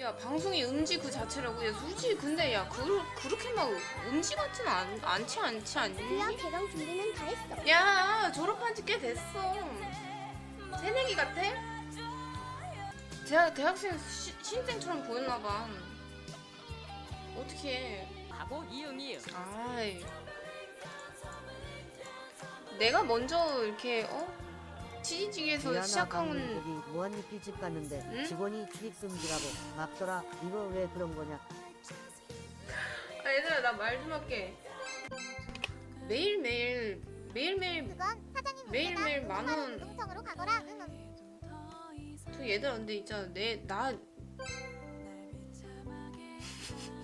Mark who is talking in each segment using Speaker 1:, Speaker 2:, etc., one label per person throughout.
Speaker 1: 야 방송이 음지 그 자체라고 야 솔직히 근데 야 그, 그렇게 막 음지 같진 않, 않지 않지
Speaker 2: 드디어
Speaker 1: 않니?
Speaker 2: 개강 준비는 다 했어.
Speaker 1: 야 졸업한 지 꽤 됐어 새내기 같아? 대학, 대학생 시, 신생처럼 보였나봐 어떻게
Speaker 3: 하고 이응이응
Speaker 1: 아이 내가 먼저 이렇게 어? 치지직에서
Speaker 4: 미안하
Speaker 1: 시작한
Speaker 4: 방금 거기 무한리필 집 갔는데
Speaker 1: 응?
Speaker 4: 직원이 출입금지라고 막더라 이거 왜 그런 거냐
Speaker 1: 아, 얘들아 나 말 좀 할게 매일매일 매일매일
Speaker 2: 그건 사장님
Speaker 1: 매일 매일 만 원.
Speaker 2: 운동성으로 가거라. 응, 응.
Speaker 1: 저 얘들아 근데 있잖아 내나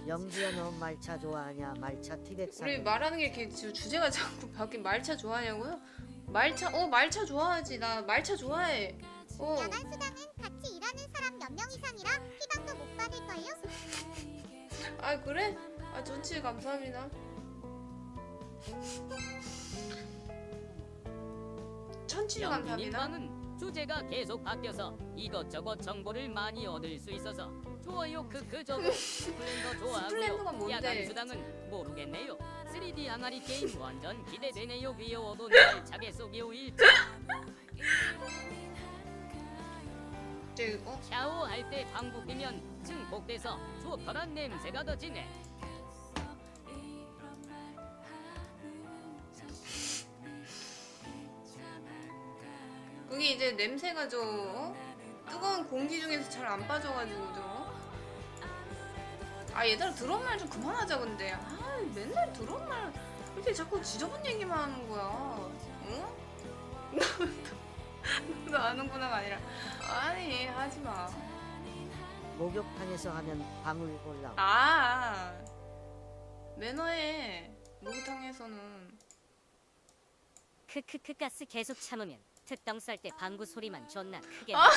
Speaker 4: 영지야 너 말차 좋아하냐 말차 티백 사
Speaker 1: 우리 말하는 게 이렇게 주- 주제가 자꾸 바뀌 말차 좋아하냐고요? 말차 어 말차 좋아하지. 나 말차 좋아해. 어.
Speaker 2: 야간 수당은 같이 일하는 사람 몇 명 이상이라 희망도 못 받을걸요?
Speaker 1: 아 그래? 아 좋지 감사합니다. 천칠 감사합니다.
Speaker 3: 영민방은 주제가 계속 바뀌어서 이것저것 정보를 많이 얻을 수 있어서 좋아요 크크 저거
Speaker 1: 스플렌더가
Speaker 3: 좋아하고요.
Speaker 1: 뭔데?
Speaker 3: 야간 수당은 모르겠네요 3D 항아리 게임 완전 기대되네요 귀여워도 날차게 쏘기오 일자
Speaker 1: 저, 어?
Speaker 3: 샤워할 때 방구 끼면 증폭돼서 좋더란 냄새가 더 지네
Speaker 1: 그게 이제 냄새가 저 어? 뜨거운 공기 중에서 잘 안 빠져가지고 저. 아 얘들아 드럼 말 좀 그만하자 근데. 아 맨날 드럼 말 이렇게 자꾸 지저분 얘기만 하는 거야. 응? 너도 아는구나가 아니라 아니 하지 마.
Speaker 4: 목욕탕에서 하면 방울 올라오
Speaker 1: 아 매너해 목욕탕에서는
Speaker 5: 크크크 가스 계속 참으면 특당 쌀때 방구 소리만 존나 크게
Speaker 1: 아.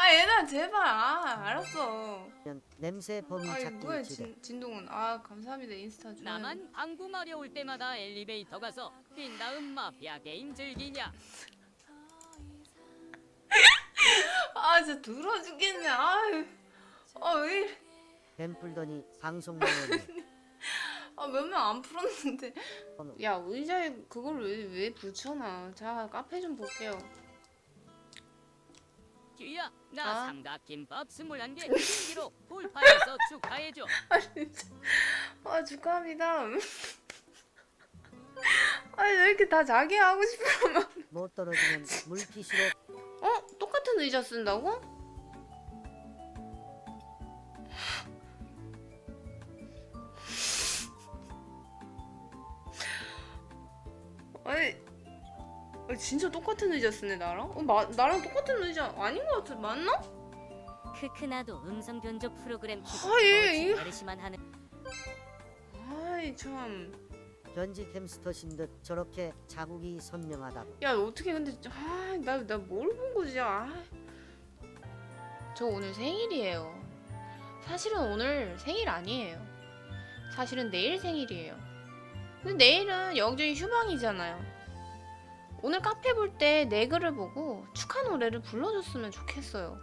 Speaker 1: 아 얘들아 제발. 아 알았어.
Speaker 4: 면 냄새 범인
Speaker 1: 아이
Speaker 4: 찾기
Speaker 1: 뭐야 진, 진동은. 아 감사합니다 인스타 좋아요.
Speaker 3: 나만 방구 마려울 때마다 엘리베이터 가서 뛴 다음 마피아 게임 즐기냐?
Speaker 1: 아 진짜 들어 죽겠네. 아유. 아왜 이래.
Speaker 4: 뱀 풀더니 방송 내내
Speaker 1: 아 몇 명 안 풀었는데.
Speaker 4: 번호.
Speaker 1: 야 의자에 그걸 왜, 왜 붙여놔? 자 카페 좀 볼게요
Speaker 3: 귀야 나
Speaker 1: 아.
Speaker 3: 삼각김밥 스물한 개 신기로 돌파해서 축하해줘
Speaker 1: 아 축하합니다 아니 왜 이렇게 다 자기 하고 싶으면
Speaker 4: 못 떨어지면 물티슈로
Speaker 1: 어? 똑같은 의자 쓴다고? 아니 아, 진짜 똑같은 의자 쓰네 나랑? 어, 마, 나랑 똑같은 의자 아닌 것 같아 맞나?
Speaker 5: 크크 나도 음성 변조 프로그램 키고
Speaker 1: 아.
Speaker 5: 버릇이만 하는
Speaker 1: 아이 참.
Speaker 4: 변직 햄스터신 듯 저렇게 자국이 선명하다고
Speaker 1: 야 어떻게 근데 아나나 뭘 본 거지? 아. 저 오늘 생일이에요. 사실은 오늘 생일 아니에요. 사실은 내일 생일이에요. 근데 내일은 영준이 휴방이잖아요. 오늘 카페 볼 때 내 글을 보고 축하 노래를 불러줬으면 좋겠어요.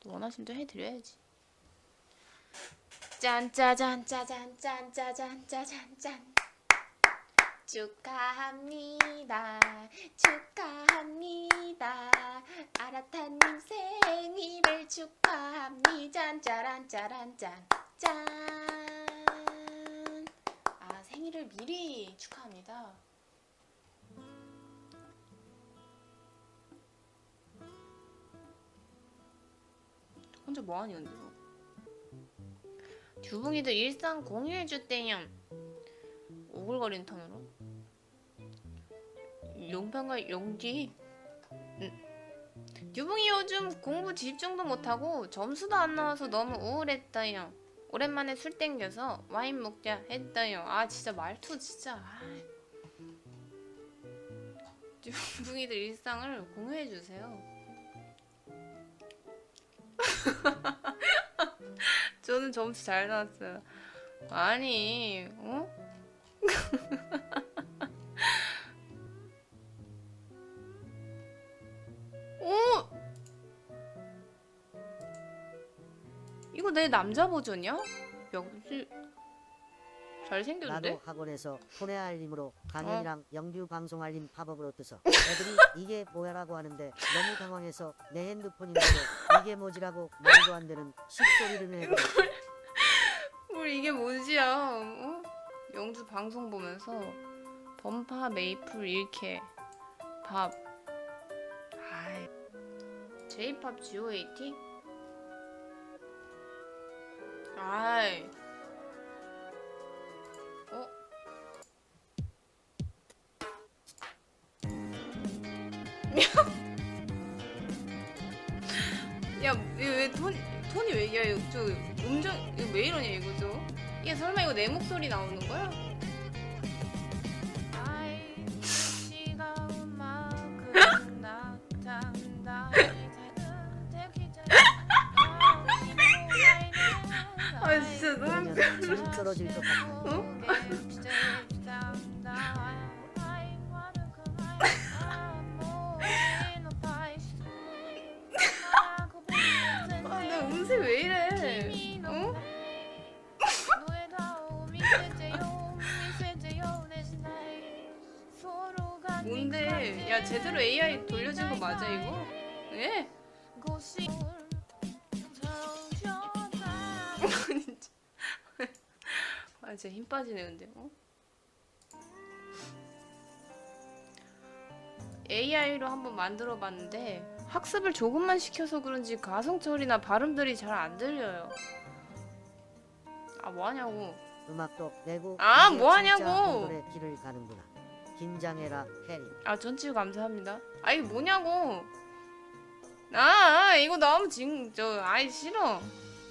Speaker 1: 또 원하시면 또 해드려야지. 짠짜잔 짜잔 짠짜잔 짜잔 짠. 축하합니다. 축하합니다. 아라타님 생일을 축하합니다. 짜란 짜란 짠짠 혼자 뭐하니 근데 너 두붕이들 일상 공유해줬대요. 오글거리는 톤으로. 용병과 용기. 응. 유붕이 요즘 공부 집중도 못하고 점수도 안 나와서 너무 우울했다요. 오랜만에 술 땡겨서 와인 먹자 했다요. 아 진짜 말투 진짜. 유붕이들 일상을 공유해 주세요. 저는 점수 잘 나왔어요. 아니, 어? 어? 이거 내 남자 버전이야? 야, 잘생겼는데?
Speaker 4: 나도 학원에서 손해 알림으로 강연이랑
Speaker 1: 어.
Speaker 4: 영규 방송 알림 팝업으로 떠서 애들이 이게 뭐야라고 하는데 너무 당황해서 내 핸드폰인데 이게 뭐지라고 말도 안 되는 씹소리를 해도
Speaker 1: 뭘 이게 뭐지야? 어? 영주 방송 보면서 범파 메이플 일캐 밥 아이 J-팝 G.O.A.T? 아이 야왜 톤, 톤이 왜, 야, 이거 저 음정, 이거 왜 이러냐, 이거 저. 얘 설마 이거 내 목소리 나오는 거야? 아, 진짜 너무.
Speaker 4: 것 같아.
Speaker 1: 어? 어? 뭔데? 야, 제대로 AI 돌려진 거 맞아, 이거? 예? 아, 진짜 힘 빠지네, 근데. 어? AI로 한번 만들어 봤는데 학습을 조금만 시켜서 그런지 가성처리나 발음들이 잘 안 들려요. 아, 뭐 하냐고.
Speaker 4: 음악도 내고
Speaker 1: 아,
Speaker 4: 이제
Speaker 1: 뭐
Speaker 4: 진짜
Speaker 1: 하냐고.
Speaker 4: 노래 길을 가는구나. 긴장해라 해리.
Speaker 1: 아, 전치유 감사합니다. 아, 이게 뭐냐고. 아, 이거 너무 징, 저, 아이, 싫어.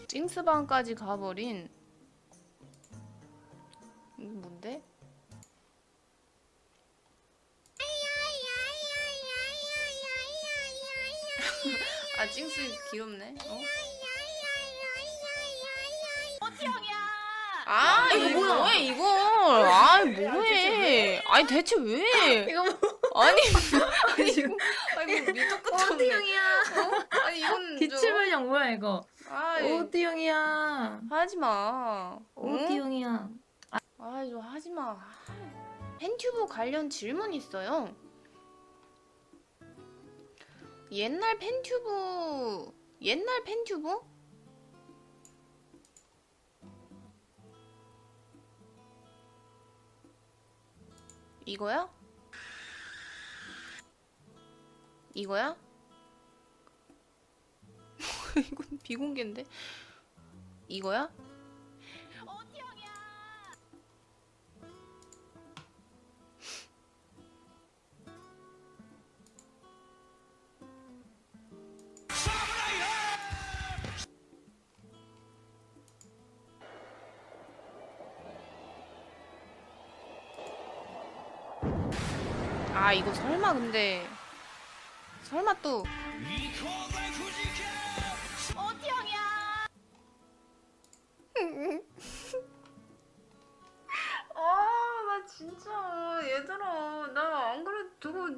Speaker 1: 징스방까지 가버린. 이거 뭔데? 아, 징스 귀엽네. 어? 아, 이거 뭐야? 이거? 아, 뭐해? 아니 대체 왜?
Speaker 6: 이거 뭐
Speaker 1: 아니, 아니 이거, 아니 이거 밑도 끝도 없네.
Speaker 6: 오디형이야.
Speaker 1: 어? 아니 이건
Speaker 6: 기출문형 뭐야 이거?
Speaker 1: 저, 아, 이-
Speaker 6: 오디형이야.
Speaker 1: 하지 마. 응?
Speaker 6: 오디형이야.
Speaker 1: 아, 좀 하지 마. 팬튜브 관련 질문 있어요. 옛날 팬튜브 옛날 팬튜브? 이거야? 이거야? 이건 비공개인데. 이거야? 아 이거 설마 근데 설마 또 아, 나 진짜 얘들아, 나 안 그래 저거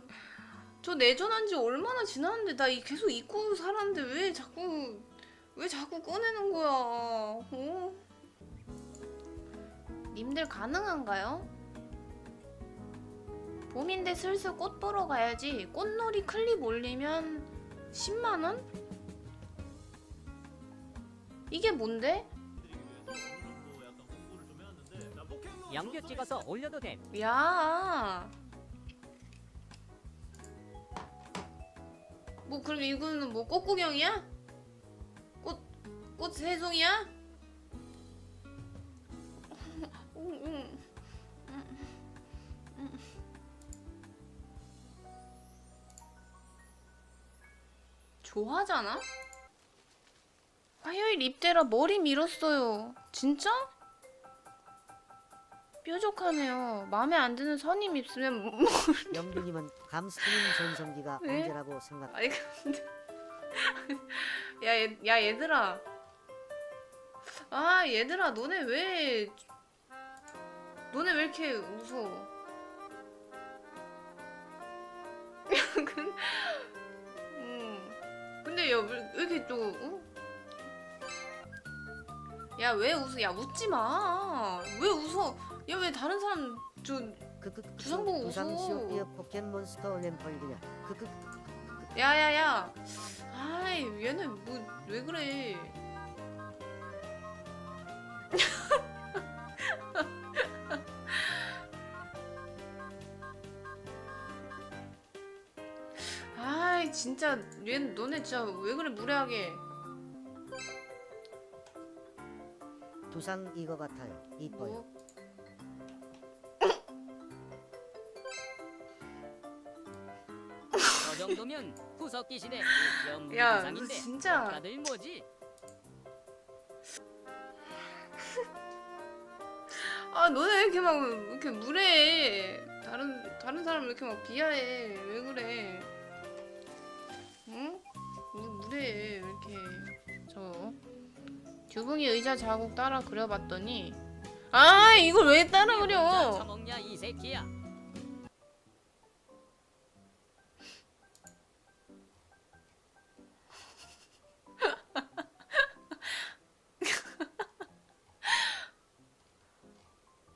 Speaker 1: 저 내전한 지 얼마나 지났는데 나 이- 계속 잊고 살았는데 왜 자꾸 왜 자꾸 꺼내는 거야? 어? 님들 가능한가요? 봄인데 슬슬 꽃 보러 가야지. 꽃놀이 클립 올리면 10만 원? 이게 뭔데?
Speaker 3: 영규 찍어서 올려도 돼.
Speaker 1: 야. 뭐 그럼 이거는 뭐 꽃구경이야? 꽃, 꽃 세송이야? 응, 응. 좋아하잖아? 화요일 입대라 머리 밀었어요. 진짜? 뾰족하네요. 마음에 안 드는 선임 있으면 뭐-
Speaker 4: 영규님은 감스트림 전성기가
Speaker 1: 왜?
Speaker 4: 언제라고 생각?
Speaker 1: 아니 근데 야, 얘, 야 얘들아 아 얘들아 너네 왜 너네 왜 이렇게 근- 음. 근데 야, 왜, 왜 이렇게 또 어? 야왜 웃어? 야 웃지 마. 왜 웃어? 야 왜 다른 사람 저
Speaker 4: 크크
Speaker 1: 두상 보고
Speaker 4: 두상
Speaker 1: 웃어.
Speaker 4: 시오피어 포켓몬스터 램펄이냐 크크
Speaker 1: 야 야 야. 아이 얘는 뭐 왜 그래? 진짜 얘 너네 진짜 왜 그래 무례하게?
Speaker 4: 두상 이거 같아요 이뻐요
Speaker 1: 뭐?
Speaker 3: 저 정도면 구석기 시대 영웅
Speaker 1: 야, 너 진짜
Speaker 3: 다들 뭐지?
Speaker 1: 아 너네 왜 이렇게 막 이렇게 무례해? 다른 다른 사람 왜 이렇게 막 비하해? 왜 그래? 무례해 왜 이렇게? 저 규붕이 의자 자국 따라 그려봤더니 아 이걸 왜 따라 그려?
Speaker 3: 처먹냐 이 새끼야.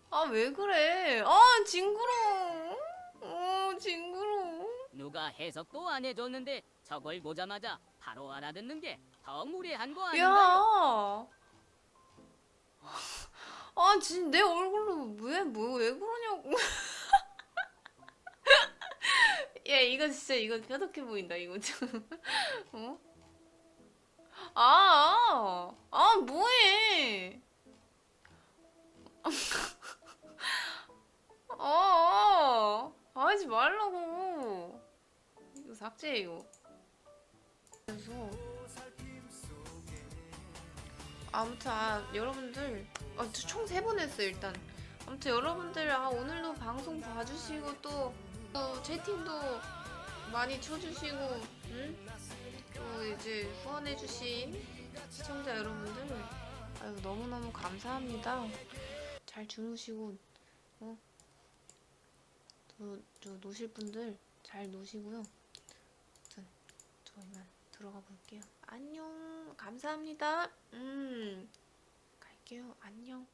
Speaker 1: 아 왜 그래? 아 징그러. 어 징그러.
Speaker 3: 누가 해석도 안 해줬는데 저걸 보자마자 바로 알아듣는 게 더 무례한 거
Speaker 1: 야.
Speaker 3: 아닌가요?
Speaker 1: 아, 진내 얼굴로 왜, 뭐, 왜 그러냐고. 야, 이거 진짜, 이거 뼈덕해 보인다, 이거 좀. 어? 아, 아, 아, 뭐해. 아, 아, 하지 말라고. 이거 삭제해, 이거. 그래서. 아무튼 아 여러분들 아, 총 세 번 했어요 일단 아무튼 여러분들 아 오늘도 방송 봐주시고 또, 또 채팅도 많이 쳐주시고 응? 또 이제 후원해주신 시청자 여러분들 아유 너무너무 감사합니다 잘 주무시고 어? 저, 저 노실 분들 잘 노시고요 아무튼 저 이만 들어가 볼게요. 안녕. 감사합니다. 음. 갈게요. 안녕